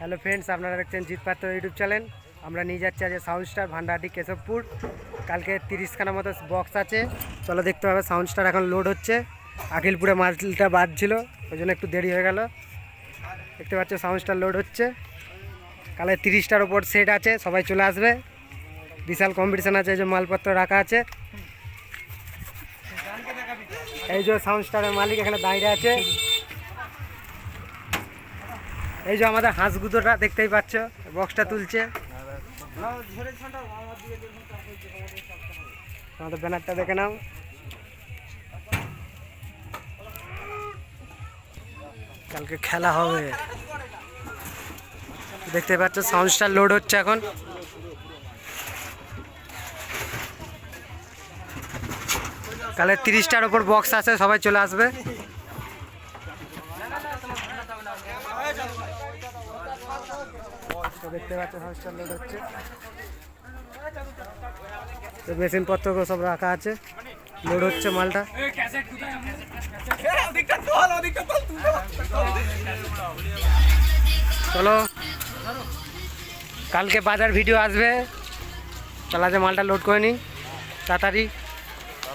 Hello friends, আপনারা দেখছেন জিৎ পাত্র ইউটিউব চ্যানেল। আমরা নিয়ে যাচ্ছি আজ সাউন্ড স্টার ভান্ডারটি কেশবপুর। কালকে তিরিশখানা মতো বক্স আছে। চলো দেখতে পাবে সাউন্ড স্টার এখন লোড হচ্ছে। আকিলপুরে মাছটা বাজছিল, ওই জন্য একটু দেরি হয়ে গেল। দেখতে পাচ্ছ সাউন্ড স্টার লোড হচ্ছে। কালে তিরিশটার ওপর সেট আছে, সবাই চলে আসবে। বিশাল কম্পিটিশান আছে, এই যে মালপত্র রাখা আছে। এই যে সাউন্ড স্টারের মালিক এখানে দাঁড়িয়ে আছে। এই যে আমাদের হাঁস হাঁসগুদোটা দেখতেই পাচ্ছ, বক্সটা তুলছে। আমাদের ব্যানারটা দেখে নাও। কালকে খেলা হবে। দেখতে পাচ্ছ সাউন্ড স্টার লোড হচ্ছে এখন। কালে তিরিশটার ওপর বক্স আছে, সবাই চলে আসবে। দেখতে পাচ্ছ সাউন্ড লোড হচ্ছে। তো মেশিন পত্র সব রাখা আছে। লোড হচ্ছে মালটা। চলো। কালকে বাজার ভিডিও আসবে। চলা যে মালটা লোড করে নিই। তাড়াতাড়ি।